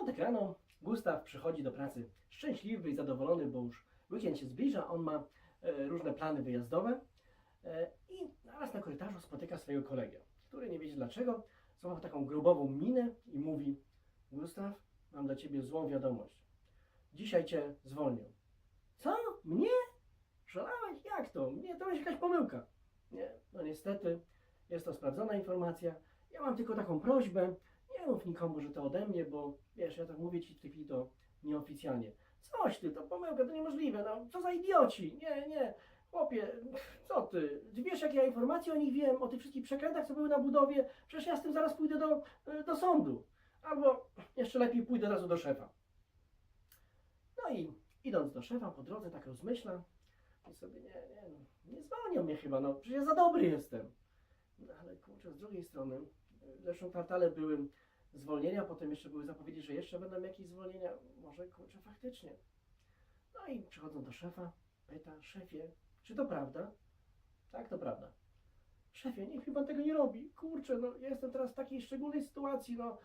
piątek rano Gustaw przychodzi do pracy szczęśliwy i zadowolony, bo już weekend się zbliża, on ma e, różne plany wyjazdowe e, i naraz na korytarzu spotyka swojego kolegę, który nie wiedzie dlaczego, złapał taką grubową minę i mówi Gustaw, mam dla Ciebie złą wiadomość. Dzisiaj Cię zwolnią. Co? Mnie? Szalałeś? Jak to? Nie, to jest jakaś pomyłka. Nie, no niestety jest to sprawdzona informacja. Ja mam tylko taką prośbę, nie mów nikomu, że to ode mnie, bo wiesz, ja tak mówię ci w tej chwili to nieoficjalnie. Coś ty, to pomyłka, to niemożliwe, no co za idioci, nie, nie, chłopie, co ty, wiesz jakie ja informacje o nich wiem, o tych wszystkich przekrętach, co były na budowie, przecież ja z tym zaraz pójdę do, do sądu, albo jeszcze lepiej pójdę razu do szefa. No i idąc do szefa po drodze tak rozmyślam i sobie, nie, nie, no, nie zwalnią mnie chyba, no przecież ja za dobry jestem. No ale kurczę, z drugiej strony, w zeszłym kwartale były zwolnienia, potem jeszcze były zapowiedzi, że jeszcze będą jakieś zwolnienia. Może kurczę, faktycznie. No i przychodzą do szefa, pyta, szefie, czy to prawda? Tak, to prawda. Szefie, niech mi pan tego nie robi. Kurczę, no jestem teraz w takiej szczególnej sytuacji, no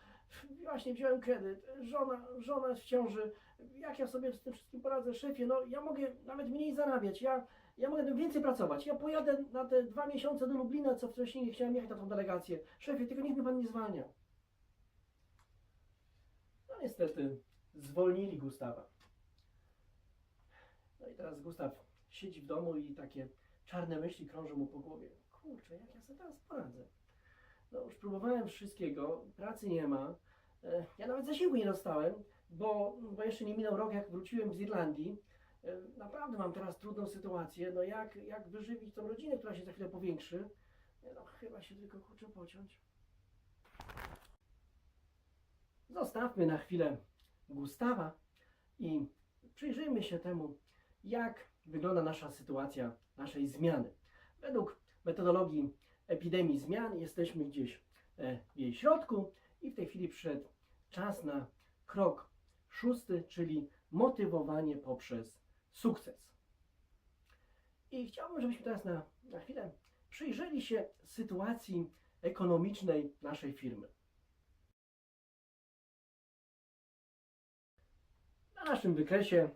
właśnie wziąłem kredyt, żona, żona jest w ciąży, jak ja sobie z tym wszystkim poradzę? Szefie, no ja mogę nawet mniej zarabiać, ja, ja mogę więcej pracować, ja pojadę na te dwa miesiące do Lublina, co wcześniej nie chciałem jechać na tą delegację. Szefie, tylko niech mnie pan nie zwalnia. No niestety, zwolnili Gustawa. No i teraz Gustaw siedzi w domu i takie czarne myśli krążą mu po głowie. Kurczę, jak ja sobie teraz poradzę? No już próbowałem wszystkiego, pracy nie ma. E, Ja nawet zasiłku nie dostałem, bo, bo jeszcze nie minął rok, jak wróciłem z Irlandii. E, Naprawdę mam teraz trudną sytuację. No jak, jak wyżywić tą rodzinę, która się za chwilę powiększy? Nie, No chyba się tylko kurczę pociąć. Zostawmy na chwilę Gustawa i przyjrzyjmy się temu, jak wygląda nasza sytuacja, naszej zmiany. Według metodologii epidemii zmian jesteśmy gdzieś e, w jej środku i w tej chwili przyszedł czas na krok szósty, czyli motywowanie poprzez sukces. I chciałbym, żebyśmy teraz na, na chwilę przyjrzeli się sytuacji ekonomicznej naszej firmy. Na naszym wykresie,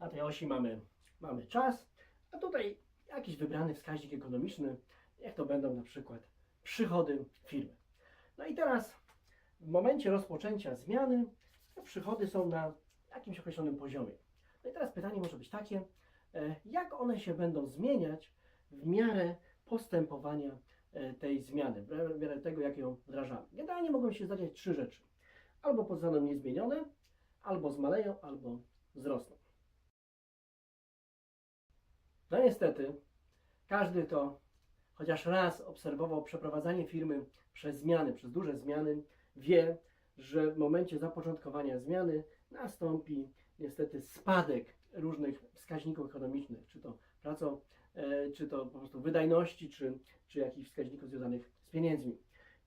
na tej osi mamy, mamy czas, a tutaj jakiś wybrany wskaźnik ekonomiczny, jak to będą na przykład przychody firmy. No i teraz w momencie rozpoczęcia zmiany te przychody są na jakimś określonym poziomie. No i teraz pytanie może być takie, e, jak one się będą zmieniać w miarę postępowania e, tej zmiany, w miarę tego, jak ją wdrażamy. Generalnie mogą się zdarzyć trzy rzeczy. Albo pozostaną niezmienione, albo zmaleją, albo wzrosną. No niestety, każdy, kto chociaż raz obserwował przeprowadzanie firmy przez zmiany, przez duże zmiany, wie, że w momencie zapoczątkowania zmiany nastąpi niestety spadek różnych wskaźników ekonomicznych, czy to praco, e, czy to po prostu wydajności, czy, czy jakichś wskaźników związanych z pieniędzmi.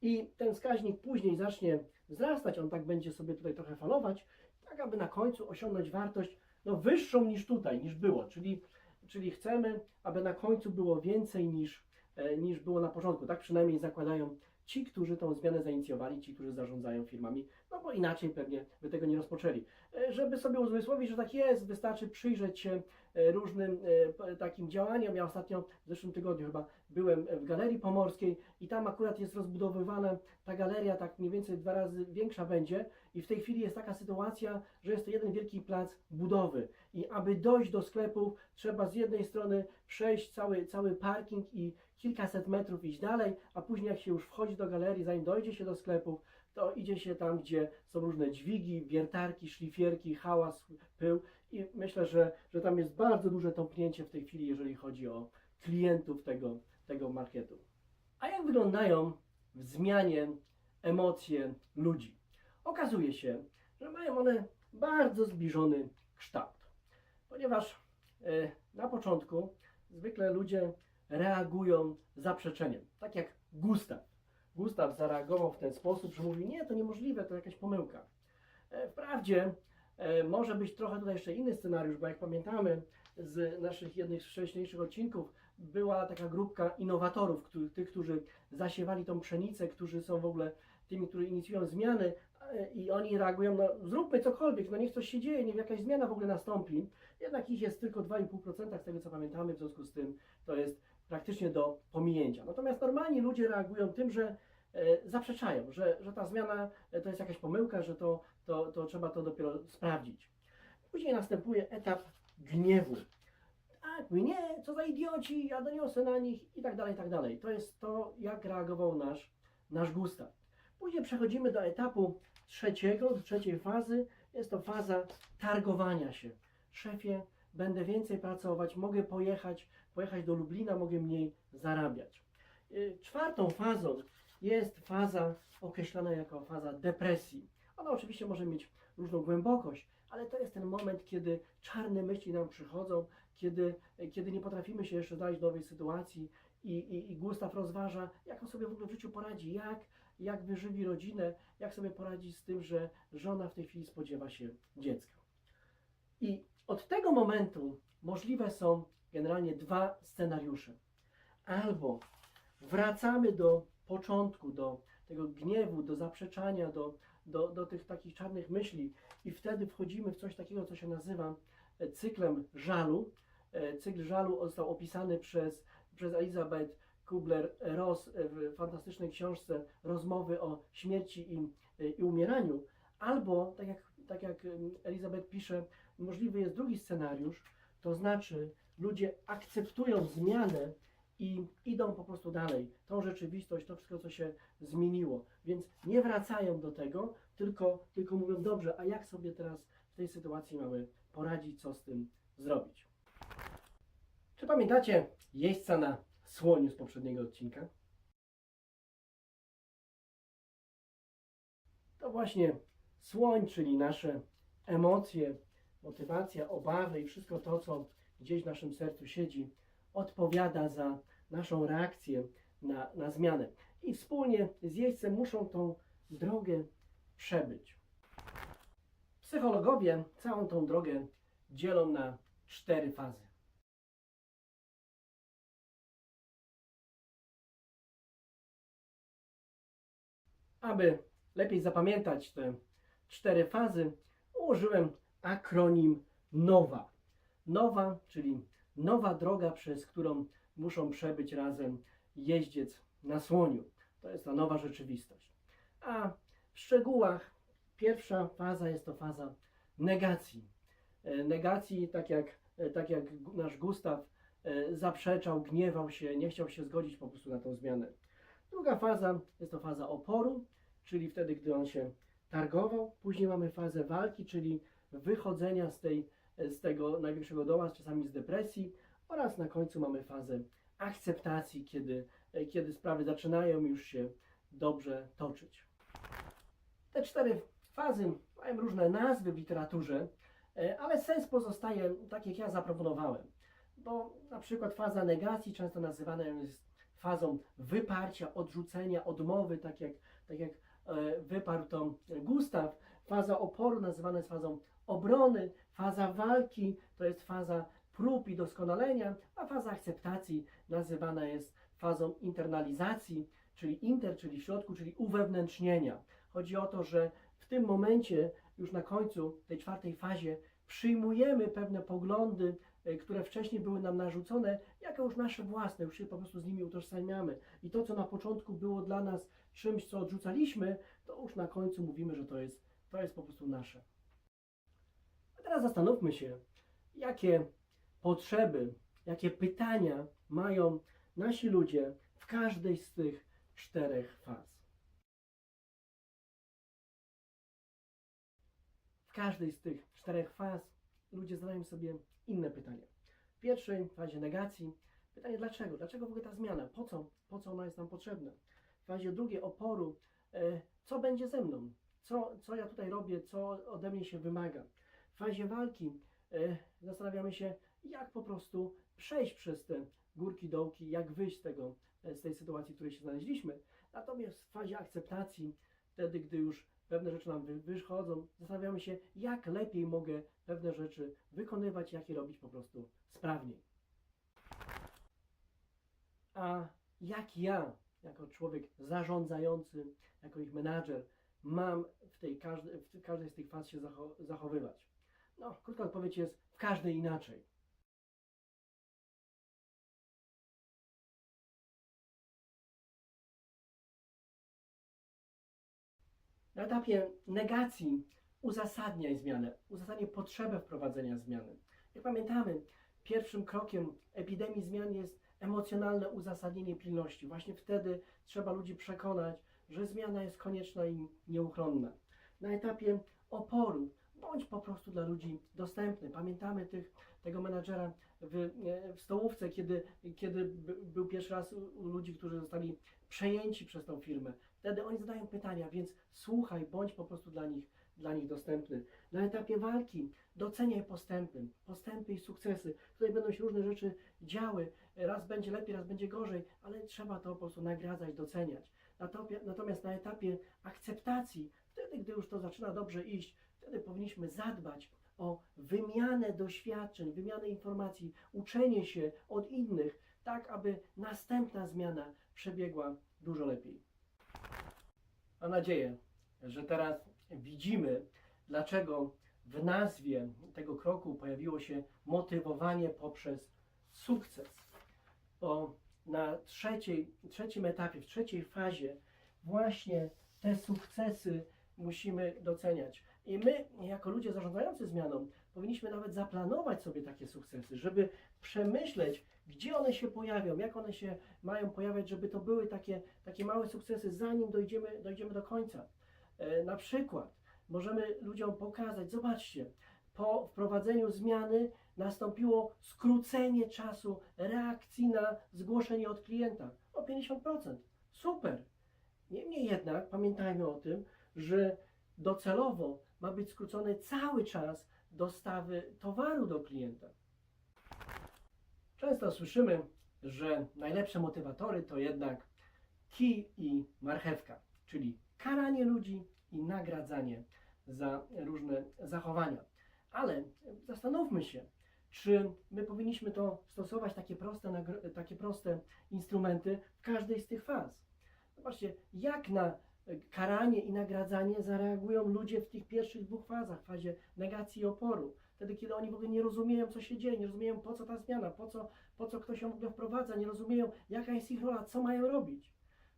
I ten wskaźnik później zacznie wzrastać, on tak będzie sobie tutaj trochę falować, tak aby na końcu osiągnąć wartość no, wyższą niż tutaj, niż było. Czyli, czyli chcemy, aby na końcu było więcej niż, niż było na początku. Tak przynajmniej zakładają ci, którzy tą zmianę zainicjowali, ci, którzy zarządzają firmami, no bo inaczej pewnie by tego nie rozpoczęli. E, Żeby sobie uzmysłowić, że tak jest, wystarczy przyjrzeć się e, różnym e, takim działaniom. Ja ostatnio w zeszłym tygodniu chyba byłem w Galerii Pomorskiej i tam akurat jest rozbudowywana ta galeria, tak mniej więcej dwa razy większa będzie i w tej chwili jest taka sytuacja, że jest to jeden wielki plac budowy i aby dojść do sklepów trzeba z jednej strony przejść cały, cały parking i kilkaset metrów iść dalej, a później jak się już wchodzi do galerii, zanim dojdzie się do sklepów, to idzie się tam, gdzie są różne dźwigi, wiertarki, szlifierki, hałas, pył i myślę, że, że tam jest bardzo duże tąpnięcie w tej chwili, jeżeli chodzi o klientów tego, tego marketu. A jak wyglądają w zmianie emocje ludzi? Okazuje się, że mają one bardzo zbliżony kształt, ponieważ e, na początku zwykle ludzie reagują zaprzeczeniem, tak jak Gustaw. Gustaw zareagował w ten sposób, że mówi: Nie, to niemożliwe, to jakaś pomyłka. E, Wprawdzie e, może być trochę tutaj jeszcze inny scenariusz, bo jak pamiętamy z naszych jednych z wcześniejszych odcinków, była taka grupka innowatorów, tych, którzy zasiewali tą pszenicę, którzy są w ogóle tymi, którzy inicjują zmiany e, i oni reagują, no zróbmy cokolwiek, no niech coś się dzieje, niech jakaś zmiana w ogóle nastąpi. Jednak ich jest tylko 2,5% z tego co pamiętamy, w związku z tym to jest praktycznie do pominięcia. Natomiast normalni ludzie reagują tym, że e, zaprzeczają, że, że ta zmiana e, to jest jakaś pomyłka, że to, to, to trzeba to dopiero sprawdzić. Później następuje etap gniewu. Tak, mówię, nie, co za idioci, ja doniosę na nich i tak dalej, i tak dalej. To jest to, jak reagował nasz, nasz Gustaw. Później przechodzimy do etapu trzeciego, trzeciej fazy. Jest to faza targowania się. Szefie, będę więcej pracować, mogę pojechać, pojechać do Lublina, mogę mniej zarabiać. Y, Czwartą fazą jest faza określana jako faza depresji. Ona oczywiście może mieć różną głębokość, ale to jest ten moment, kiedy czarne myśli nam przychodzą, kiedy, kiedy nie potrafimy się jeszcze znaleźć nowej sytuacji i, i, i Gustaw rozważa, jak on sobie w ogóle w życiu poradzi, jak, jak wyżywi rodzinę, jak sobie poradzi z tym, że żona w tej chwili spodziewa się dziecka. I od tego momentu możliwe są generalnie dwa scenariusze. Albo wracamy do początku, do tego gniewu, do zaprzeczania, do, do, do tych takich czarnych myśli i wtedy wchodzimy w coś takiego, co się nazywa e, cyklem żalu. E, Cykl żalu został opisany przez, przez Elizabeth Kubler-Ross w fantastycznej książce Rozmowy o śmierci i, i umieraniu. Albo, tak jak, tak jak Elizabeth pisze, możliwy jest drugi scenariusz, to znaczy ludzie akceptują zmianę i idą po prostu dalej. Tą rzeczywistość, to wszystko, co się zmieniło. Więc nie wracają do tego, tylko, tylko mówią, dobrze, a jak sobie teraz w tej sytuacji mamy poradzić, co z tym zrobić. Czy pamiętacie jeźdźca na słoniu z poprzedniego odcinka? To właśnie słoń, czyli nasze emocje, motywacja, obawy i wszystko to, co gdzieś w naszym sercu siedzi, odpowiada za naszą reakcję na, na zmianę. I wspólnie z jeźdźcem muszą tą drogę przebyć. Psychologowie całą tą drogę dzielą na cztery fazy. Aby lepiej zapamiętać te cztery fazy, ułożyłem akronim NOWA. NOWA, czyli nowa droga, przez którą muszą przebyć razem jeździec na słoniu. To jest ta nowa rzeczywistość. A w szczegółach pierwsza faza jest to faza negacji. E, Negacji, tak jak, e, tak jak nasz Gustaw e, zaprzeczał, gniewał się, nie chciał się zgodzić po prostu na tą zmianę. Druga faza jest to faza oporu, czyli wtedy, gdy on się targował. Później mamy fazę walki, czyli wychodzenia z, tej, z tego największego doła, czasami z depresji. Oraz na końcu mamy fazę akceptacji, kiedy, kiedy sprawy zaczynają już się dobrze toczyć. Te cztery fazy mają różne nazwy w literaturze, e, ale sens pozostaje tak, jak ja zaproponowałem. Bo na przykład faza negacji często nazywana jest fazą wyparcia, odrzucenia, odmowy, tak jak, tak jak e, wyparł to Gustaw. Faza oporu nazywana jest fazą obrony, faza walki to jest faza prób i doskonalenia, a faza akceptacji nazywana jest fazą internalizacji, czyli inter, czyli w środku, czyli uwewnętrznienia. Chodzi o to, że w tym momencie, już na końcu tej czwartej fazie, przyjmujemy pewne poglądy, e, które wcześniej były nam narzucone, jako już nasze własne, już się po prostu z nimi utożsamiamy. I to, co na początku było dla nas czymś, co odrzucaliśmy, to już na końcu mówimy, że to jest, to jest po prostu nasze. Teraz zastanówmy się, jakie potrzeby, jakie pytania mają nasi ludzie w każdej z tych czterech faz. W każdej z tych czterech faz ludzie zadają sobie inne pytania. W pierwszej fazie negacji pytanie dlaczego? Dlaczego w ogóle ta zmiana? Po co? Po co ona jest nam potrzebna? W fazie drugiej oporu e, co będzie ze mną? Co, co ja tutaj robię? Co ode mnie się wymaga? W fazie walki e, zastanawiamy się, jak po prostu przejść przez te górki, dołki, jak wyjść z, tego, e, z tej sytuacji, w której się znaleźliśmy. Natomiast w fazie akceptacji, wtedy, gdy już pewne rzeczy nam wy- wychodzą, zastanawiamy się, jak lepiej mogę pewne rzeczy wykonywać, jak je robić po prostu sprawniej. a jak ja, jako człowiek zarządzający, jako ich menadżer, mam w, tej w każdej z tych faz się zacho- zachowywać? No, krótka odpowiedź jest w każdej inaczej. Na etapie negacji uzasadniaj zmianę, uzasadniaj potrzebę wprowadzenia zmiany. Jak pamiętamy, pierwszym krokiem epidemii zmian jest emocjonalne uzasadnienie pilności. Właśnie wtedy trzeba ludzi przekonać, że zmiana jest konieczna i nieuchronna. Na etapie oporu bądź po prostu dla ludzi dostępny. Pamiętamy tych, tego menadżera w, w stołówce, kiedy, kiedy by- był pierwszy raz u, ludzi, którzy zostali przejęci przez tą firmę. Wtedy oni zadają pytania, więc słuchaj, bądź po prostu dla nich, dla nich dostępny. Na etapie walki doceniaj postępy, postępy i sukcesy. Tutaj będą się różne rzeczy działy. Raz będzie lepiej, raz będzie gorzej, ale trzeba to po prostu nagradzać, doceniać. Natomiast na etapie akceptacji, wtedy, gdy już to zaczyna dobrze iść, wtedy powinniśmy zadbać o wymianę doświadczeń, wymianę informacji, uczenie się od innych, tak aby następna zmiana przebiegła dużo lepiej. Mam nadzieję, że teraz widzimy, dlaczego w nazwie tego kroku pojawiło się motywowanie poprzez sukces. Bo na trzeciej, trzecim etapie, w trzeciej fazie, właśnie te sukcesy musimy doceniać. I my, jako ludzie zarządzający zmianą, powinniśmy nawet zaplanować sobie takie sukcesy, żeby przemyśleć, gdzie one się pojawią, jak one się mają pojawiać, żeby to były takie, takie małe sukcesy, zanim dojdziemy, dojdziemy do końca. E, na przykład możemy ludziom pokazać, zobaczcie, po wprowadzeniu zmiany nastąpiło skrócenie czasu reakcji na zgłoszenie od klienta o 50%. Super! Niemniej jednak pamiętajmy o tym, że docelowo ma być skrócony cały czas dostawy towaru do klienta. Często słyszymy, że najlepsze motywatory to jednak kij i marchewka, czyli karanie ludzi i nagradzanie za różne zachowania. Ale zastanówmy się, czy my powinniśmy to stosować takie proste, takie proste instrumenty w każdej z tych faz. Zobaczcie, jak na karanie i nagradzanie zareagują ludzie w tych pierwszych dwóch fazach, w fazie negacji i oporu. Wtedy, kiedy oni w ogóle nie rozumieją, co się dzieje, nie rozumieją, po co ta zmiana, po co, po co ktoś ją w ogóle wprowadza, nie rozumieją, jaka jest ich rola, co mają robić.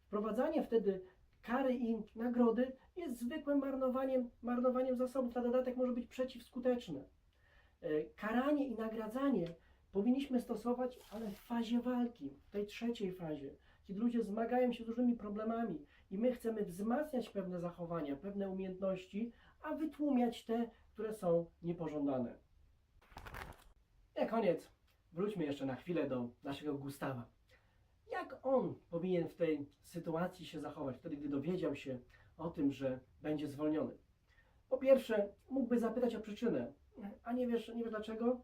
Wprowadzanie wtedy kary i nagrody jest zwykłym marnowaniem, marnowaniem zasobów. Na dodatek może być przeciwskuteczne. E, Karanie i nagradzanie powinniśmy stosować, ale w fazie walki, w tej trzeciej fazie, kiedy ludzie zmagają się z różnymi problemami i my chcemy wzmacniać pewne zachowania, pewne umiejętności, a wytłumiać te, które są niepożądane. Na koniec wróćmy jeszcze na chwilę do naszego Gustawa. Jak on powinien w tej sytuacji się zachować, wtedy gdy dowiedział się o tym, że będzie zwolniony? Po pierwsze, mógłby zapytać o przyczynę, a nie wiesz, nie wiesz dlaczego?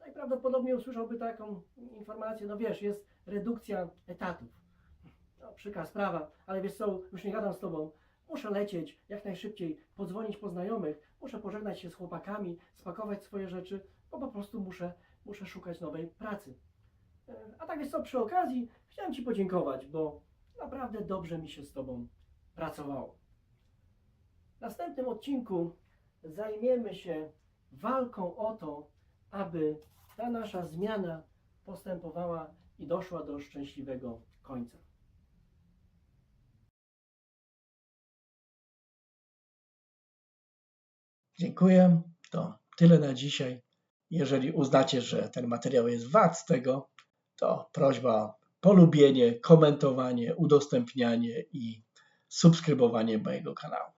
Najprawdopodobniej usłyszałby taką informację, no wiesz, jest redukcja etatów. Przykra sprawa, ale wiesz co, już nie gadam z tobą. Muszę lecieć jak najszybciej, podzwonić po znajomych, muszę pożegnać się z chłopakami, spakować swoje rzeczy, bo po prostu muszę, muszę szukać nowej pracy. E, A tak wiesz co, przy okazji chciałem Ci podziękować, bo naprawdę dobrze mi się z Tobą pracowało. W następnym odcinku zajmiemy się walką o to, aby ta nasza zmiana postępowała i doszła do szczęśliwego końca. Dziękuję. To tyle na dzisiaj. Jeżeli uznacie, że ten materiał jest wart tego, to prośba o polubienie, komentowanie, udostępnianie i subskrybowanie mojego kanału.